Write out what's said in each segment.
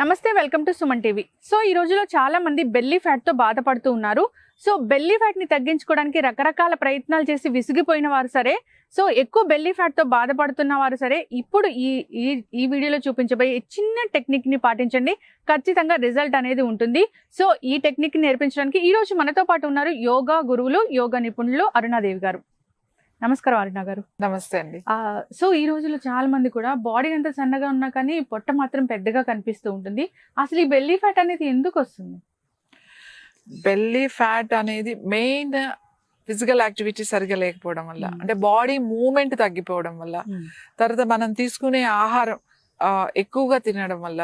నమస్తే welcome to Suman TV. So ఈ రోజులో చాలా మంది బెల్లీ ఫ్యాట్తో బాధపడుతూ ఉన్నారు. సో బెల్లీ ఫ్యాట్ని తగ్గించుకోవడానికి రకరకాల ప్రయత్నాలు చేసి విసిగిపోయిన వారు సరే. సో ఎక్కువ బెల్లీ ఫ్యాట్తో బాధపడుతున్న వారు సరే ఇప్పుడు ఈ ఈ ఈ వీడియోలో చూపించబోయే చిన్న టెక్నిక్ని పాటించండి. ఖచ్చితంగా రిజల్ట్ అనేది ఉంటుంది. సో ఈ టెక్నిక్ని నేర్పించడానికి ఈ రోజు మనతో పాటు ఉన్నారు యోగా గురువులు యోగా నిపుణులు అరుణాదేవి గారు. నమస్కారం అరుణ గారు. నమస్తే అండి. సో ఈ రోజుల్లో చాలా మంది కూడా బాడీ అంతా సన్నగా ఉన్నా కానీ పొట్ట మాత్రం పెద్దగా కనిపిస్తూ ఉంటుంది. అసలు ఈ బెల్లీ ఫ్యాట్ అనేది ఎందుకు వస్తుంది? బెల్లీ ఫ్యాట్ అనేది మెయిన్ ఫిజికల్ యాక్టివిటీ సరిగా లేకపోవడం వల్ల Hmm. అంటే బాడీ మూమెంట్ తగ్గిపోవడం వల్ల తర్వాత మనం తీసుకునే ఆహారం ఎక్కువగా తినడం వల్ల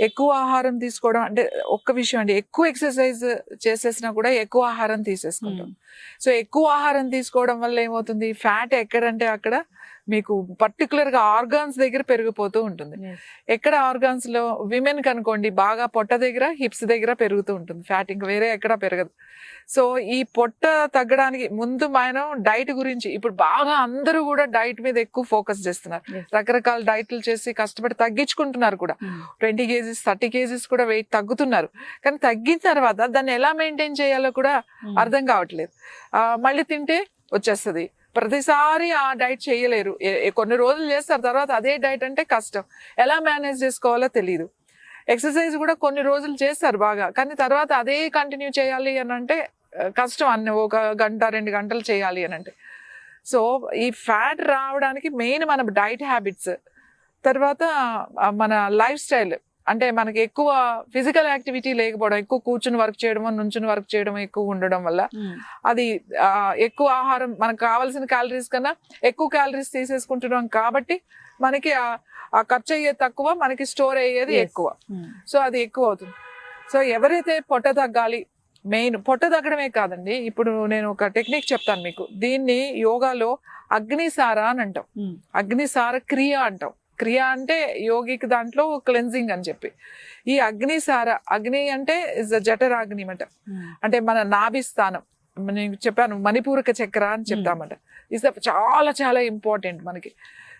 ఎక్కువ ఆహారం తీసుకోవడం అంటే ఒక్క విషయం అండి ఎక్కువ ఎక్సర్సైజ్ చేసేసినా కూడా ఎక్కువ ఆహారం తీసేసుకుంటాం. సో ఎక్కువ ఆహారం తీసుకోవడం వల్ల ఏమవుతుంది? ఫ్యాట్ ఎక్కడంటే అక్కడ మీకు పర్టికులర్గా ఆర్గాన్స్ దగ్గర పెరిగిపోతూ ఉంటుంది. ఎక్కడ ఆర్గాన్స్లో విమెన్ కనుకోండి బాగా పొట్ట దగ్గర హిప్స్ దగ్గర పెరుగుతూ ఉంటుంది. ఫ్యాట్ ఇంకా వేరే ఎక్కడ పెరగదు. సో ఈ పొట్ట తగ్గడానికి ముందు మనం డైట్ గురించి ఇప్పుడు బాగా అందరూ కూడా డైట్ మీద ఎక్కువ ఫోకస్ చేస్తున్నారు. రకరకాల డైట్లు చేసి కష్టపడి తగ్గించుకుంటున్నారు కూడా. ట్వంటీ కేజీస్ థర్టీ కేజీస్ కూడా వెయిట్ తగ్గుతున్నారు. కానీ తగ్గిన తర్వాత దాన్ని ఎలా మెయింటైన్ చేయాలో కూడా అర్థం కావట్లేదు. మళ్ళీ తింటే వచ్చేస్తుంది. ప్రతిసారి ఆ డైట్ చేయలేరు. ఏ- కొన్ని రోజులు చేస్తారు తర్వాత అదే డైట్ అంటే కష్టం. ఎలా మేనేజ్ చేసుకోవాలో తెలియదు ఎక్సర్సైజ్ కూడా కొన్ని రోజులు చేస్తారు బాగా కానీ తర్వాత అదే కంటిన్యూ చేయాలి అని అంటే కష్టం అన్ని ఒక గంట రెండు గంటలు చేయాలి అని అంటే. సో ఈ ఫ్యాట్ రావడానికి మెయిన్ మన డైట్ హ్యాబిట్స్. తర్వాత మన లైఫ్ స్టైల్. అంటే మనకి ఎక్కువ ఫిజికల్ యాక్టివిటీ లేకపోవడం ఎక్కువ కూర్చుని వర్క్ చేయడము నుంచుని వర్క్ చేయడం ఎక్కువ ఉండడం వల్ల అది ఎక్కువ ఆహారం మనకు కావాల్సిన క్యాలరీస్ కన్నా ఎక్కువ క్యాలరీస్ తీసేసుకుంటున్నాం కాబట్టి మనకి ఆ- ఖర్చు అయ్యేది తక్కువ మనకి స్టోర్ అయ్యేది. ఎక్కువ. సో అది ఎక్కువ అవుతుంది. సో ఎవరైతే పొట్ట తగ్గాలి మెయిన్ పొట్ట తగ్గడమే కాదండి. ఇప్పుడు నేను ఒక టెక్నిక్ చెప్తాను మీకు. దీన్ని యోగాలో అగ్నిసార అని అంటాం. అగ్నిసార క్రియ అంటాం. క్రియ అంటే యోగికి దాంట్లో క్లెన్జింగ్ అని చెప్పి. ఈ అగ్నిసార అగ్ని అంటే ఇస్ జఠరాగ్ని అన్నమాట. అంటే మన నాభి స్థానం. నేను చెప్పాను మణిపూరక చక్ర అని చెప్తామట. ఇస్ చాలా చాలా ఇంపార్టెంట్ మనకి.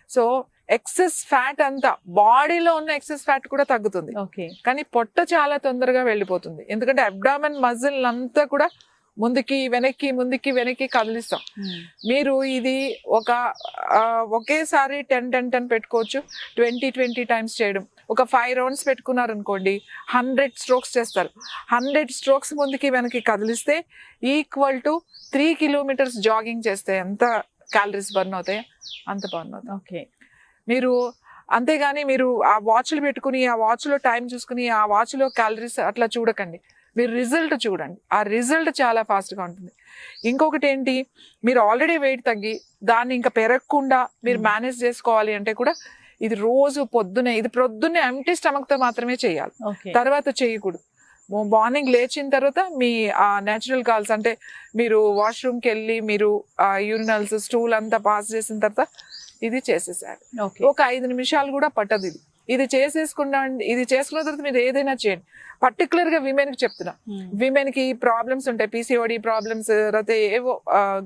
సో ఎక్సెస్ ఫ్యాట్ అంతా బాడీలో ఉన్న ఎక్సెస్ ఫ్యాట్ కూడా తగ్గుతుంది. ఓకే కానీ పొట్ట చాలా తొందరగా వెళ్ళిపోతుంది. ఎందుకంటే అబ్డామెన్ మజిల్ అంతా కూడా ముందుకి వెనక్కి ముందుకి వెనక్కి కదిలిస్తాం. మీరు ఇది ఒక ఒకేసారి టెన్ టెన్ టెన్ పెట్టుకోవచ్చు. ట్వంటీ ట్వంటీ టైమ్స్ చేయడం. ఒక ఫైవ్ రౌండ్స్ పెట్టుకున్నారు అనుకోండి హండ్రెడ్ స్ట్రోక్స్ చేస్తారు. హండ్రెడ్ స్ట్రోక్స్ ముందుకి వెనక్కి కదిలిస్తే equal to three kilometres jogging చేస్తే ఎంత క్యాలరీస్ బర్న్ అవుతాయి అంత బర్న్ అవుతాయి ఓకే. మీరు అంతేగాని మీరు ఆ వాచ్లు పెట్టుకుని ఆ వాచ్లో టైం చూసుకుని ఆ వాచ్లో క్యాలరీస్ అట్లా చూడకండి. మీరు రిజల్ట్ చూడండి. ఆ రిజల్ట్ చాలా ఫాస్ట్గా ఉంటుంది. ఇంకొకటి ఏంటి మీరు ఆల్రెడీ వెయిట్ తగ్గి దాన్ని ఇంకా పెరగకుండా మీరు. మేనేజ్ చేసుకోవాలి అంటే కూడా ఇది రోజు పొద్దునే ఇది పొద్దున్నే ఎంటీ స్టమక్తో మాత్రమే చేయాలి. తర్వాత చేయకూడదు. మార్నింగ్ లేచిన తర్వాత మీ ఆ నేచురల్ కాల్స్ అంటే మీరు వాష్రూమ్కి వెళ్ళి మీరు ఆ యూరినల్స్ స్టూల్ అంతా పాస్ చేసిన తర్వాత ఇది చేసేసారు ఓకే. ఒక ఐదు నిమిషాలు కూడా పట్టదు ఇది. ఇది చేసేసుకున్నా ఇది చేసుకున్న తర్వాత మీరు ఏదైనా చేయండి. పర్టికులర్గా విమెన్కి చెప్తున్నా. విమెన్కి ప్రాబ్లమ్స్ ఉంటాయి. పీసీఓడి ప్రాబ్లమ్స్ తర్వాత ఏవో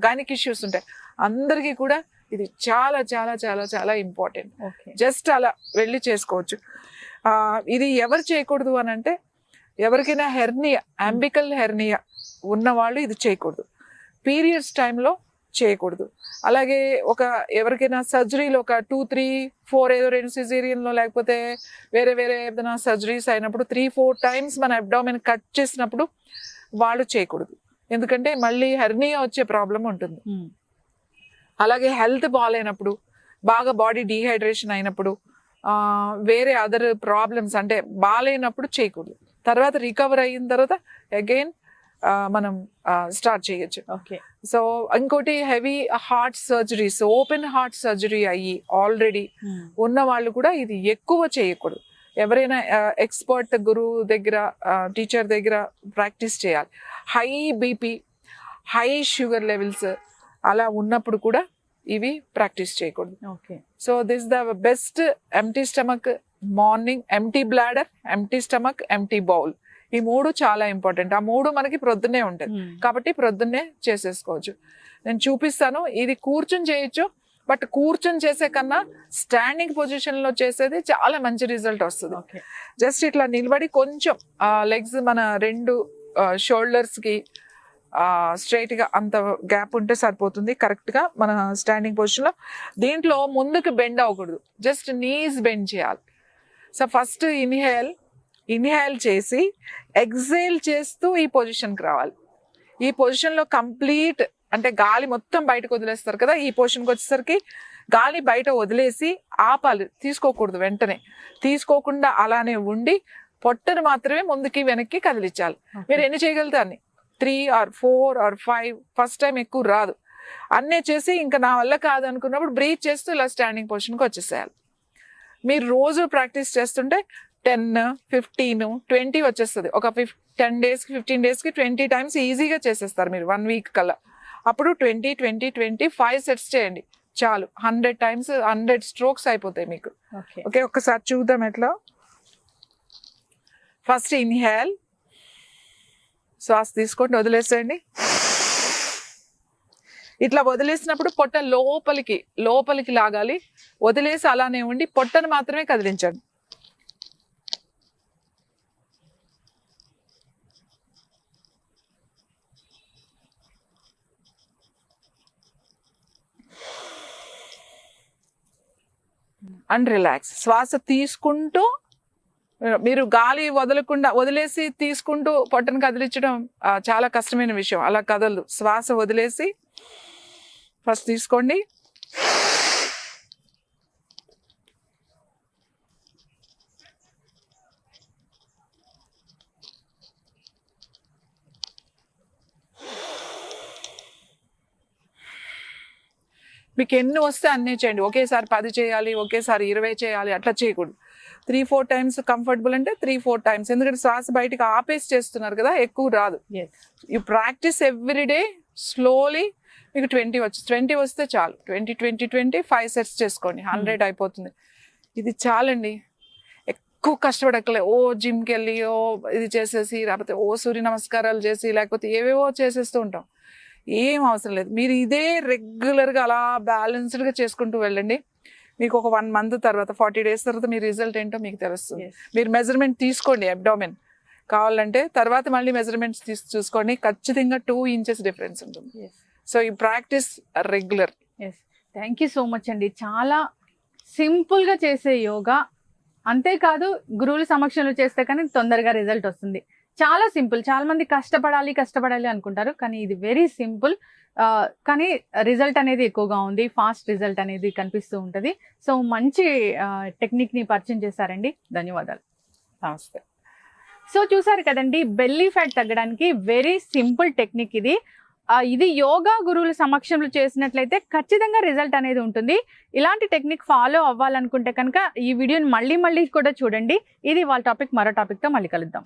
గైనిక్ ఇష్యూస్ ఉంటాయి. అందరికీ కూడా ఇది చాలా చాలా చాలా చాలా ఇంపార్టెంట్ జస్ట్ అలా వెళ్ళి చేసుకోవచ్చు. ఆ, ఇది ఎవరు చేయకూడదు అని అంటే ఎవరికైనా హెర్నియా అంబికల్ హెర్నియా ఉన్నవాళ్ళు ఇది చేయకూడదు. పీరియడ్స్ టైంలో చేయకూడదు. అలాగే ఒక ఎవరికైనా సర్జరీలో ఒక టూ త్రీ ఫోర్ ఏదో రెండు సిజేరియన్లో లేకపోతే వేరే వేరే ఏదైనా సర్జరీస్ అయినప్పుడు త్రీ ఫోర్ టైమ్స్ మన అబ్డామిన్ కట్ చేసినప్పుడు వాళ్ళు చేయకూడదు. ఎందుకంటే మళ్ళీ హెర్నియా వచ్చే ప్రాబ్లం ఉంటుంది. అలాగే హెల్త్ బాగాలేనప్పుడు బాగా బాడీ డీహైడ్రేషన్ అయినప్పుడు వేరే అదర్ ప్రాబ్లమ్స్ అంటే బాగాలేనప్పుడు చేయకూడదు. తర్వాత రికవర్ అయిన తర్వాత అగైన్ మనం స్టార్ట్ చేయొచ్చు. ఓకే సో ఇంకోటి heavy heart surgeries open heart surgery అయ్యి ఆల్రెడీ ఉన్న వాళ్ళు కూడా ఇది ఎక్కువ చేయకూడదు. ఎవరైనా ఎక్స్పర్ట్ గురువు దగ్గర టీచర్ దగ్గర ప్రాక్టీస్ చేయాలి. High BP high sugar levels అలా ఉన్నప్పుడు కూడా ఇవి ప్రాక్టీస్ చేయకూడదు. Okay so this the best empty stomach morning empty bladder empty stomach empty bowel ఈ మూడు చాలా ఇంపార్టెంట్. ఆ మూడు మనకి ప్రొద్దునే ఉంటుంది కాబట్టి ప్రొద్దున్నే చేసేసుకోవచ్చు. నేను చూపిస్తాను. ఇది కూర్చుని చేయొచ్చు. బట్ కూర్చొని చేసే కన్నా స్టాండింగ్ పొజిషన్లో చేసేది చాలా మంచి రిజల్ట్ వస్తుంది. ఓకే. జస్ట్ ఇట్లా నిలబడి కొంచెం లెగ్స్ మన రెండు షోల్డర్స్కి స్ట్రైట్గా అంత గ్యాప్ ఉంటే సరిపోతుంది. కరెక్ట్గా మన స్టాండింగ్ పొజిషన్లో దీంట్లో ముందుకు బెండ్ అవ్వకూడదు. జస్ట్ నీస్ బెండ్ చేయాలి. సో ఫస్ట్ ఇన్హేల్ ఇన్హేల్ చేసి ఎగ్జేల్ చేస్తూ ఈ పొజిషన్కి రావాలి. ఈ పొజిషన్లో కంప్లీట్ అంటే గాలి మొత్తం బయటకు వదిలేస్తారు కదా ఈ పొజిషన్కి వచ్చేసరికి గాలి బయట వదిలేసి ఆపాలి తీసుకోకూడదు వెంటనే. తీసుకోకుండా అలానే ఉండి పొట్టను మాత్రమే ముందుకి వెనక్కి కదిలించాలి. మీరు ఎన్ని చేయగలితే అన్ని? Three or four or five first time ఎక్కువ రాదు. అన్నీ చేసి ఇంకా నా వల్ల కాదు అనుకున్నప్పుడు బ్రీత్ చేస్తూ ఇలా స్టాండింగ్ పొజిషన్కి వచ్చేసేయాలి. మీరు రోజు ప్రాక్టీస్ చేస్తుంటే టెన్ ఫిఫ్టీన్ ట్వంటీ వచ్చేస్తుంది. ఒక ఫిఫ్ టెన్ డేస్కి ఫిఫ్టీన్ డేస్కి ట్వంటీ టైమ్స్ ఈజీగా చేసేస్తారు మీరు వన్ వీక్ కల్లా. అప్పుడు twenty twenty twenty five sets చేయండి. చాలు. హండ్రెడ్ టైమ్స్ హండ్రెడ్ స్ట్రోక్స్ అయిపోతాయి మీకు. ఓకే. ఒక్కసారి చూద్దాం ఎట్లా. First inhale. శ్వాస తీసుకోండి వదిలేసేయండి. ఇట్లా వదిలేసినప్పుడు పొట్ట లోపలికి లోపలికి లాగాలి. వదిలేసి అలానే ఉండి పొట్టను మాత్రమే కదిలించండి. And relax. శ్వాస తీసుకుంటూ మీరు గాలి వదలకుండా వదిలేసి తీసుకుంటూ పొట్టను కదిలించడం చాలా కష్టమైన విషయం. అలా కదలదు. శ్వాస వదిలేసి ఫస్ట్ తీసుకోండి. మీకు ఎన్ని వస్తే అన్నీ చేయండి. ఒకేసారి పది చేయాలి ఒకేసారి ఇరవై చేయాలి అట్లా చేయకూడదు. త్రీ ఫోర్ టైమ్స్ కంఫర్టబుల్ అంటే త్రీ ఫోర్ టైమ్స్ ఎందుకంటే శ్వాస బయటికి ఆపేసి చేస్తున్నారు కదా ఎక్కువ రాదు. You practice every day slowly మీకు ట్వంటీ వచ్చి. ట్వంటీ వస్తే చాలు. Twenty twenty twenty five sets చేసుకోండి. హండ్రెడ్ అయిపోతుంది. ఇది చాలండి. ఎక్కువ కష్టపడక్కలే ఓ జిమ్కి వెళ్ళి ఓ ఇది చేసేసి లేకపోతే ఓ సూర్య నమస్కారాలు చేసి లేకపోతే ఏవేవో చేసేస్తూ ఉంటాం. ఏం అవసరం లేదు. మీరు ఇదే రెగ్యులర్గా అలా బ్యాలెన్స్డ్గా చేసుకుంటూ వెళ్ళండి. మీకు ఒక వన్ మంత్ తర్వాత ఫార్టీ డేస్ తర్వాత మీ రిజల్ట్ ఏంటో మీకు తెలుస్తుంది. మీరు మెజర్మెంట్ తీసుకోండి అబ్డామిన్ కావాలంటే తర్వాత మళ్ళీ మెజర్మెంట్స్ తీసి చూసుకోండి. ఖచ్చితంగా టూ ఇంచెస్ డిఫరెన్స్ ఉంటుంది. సో ఈ practice regular yes thank you so much అండి. చాలా సింపుల్గా చేసే యోగా. అంతేకాదు గురువుల సమక్షంలో చేస్తే కానీ తొందరగా రిజల్ట్ వస్తుంది. చాలా సింపుల్. చాలా మంది కష్టపడాలి కష్టపడాలి అనుకుంటారు కానీ ఇది వెరీ సింపుల్. కానీ రిజల్ట్ అనేది ఎక్కువగా ఉంది ఫాస్ట్ రిజల్ట్ అనేది కనిపిస్తూ ఉంటుంది. సో మంచి టెక్నిక్ని పరిచయం చేశారండి. ధన్యవాదాలు. నమస్తే. సో చూసారు కదండి బెల్లీ ఫ్యాట్ తగ్గడానికి వెరీ సింపుల్ టెక్నిక్ ఇది. ఇది యోగా గురువుల సమక్షంలో చేసినట్లయితే ఖచ్చితంగా రిజల్ట్ అనేది ఉంటుంది. ఇలాంటి టెక్నిక్ ఫాలో అవ్వాలనుకుంటే కనుక ఈ వీడియోని మళ్ళీ మళ్ళీ కూడా చూడండి. ఇది వాళ్ళ టాపిక్ మరో టాపిక్తో మళ్ళీ కలుద్దాం.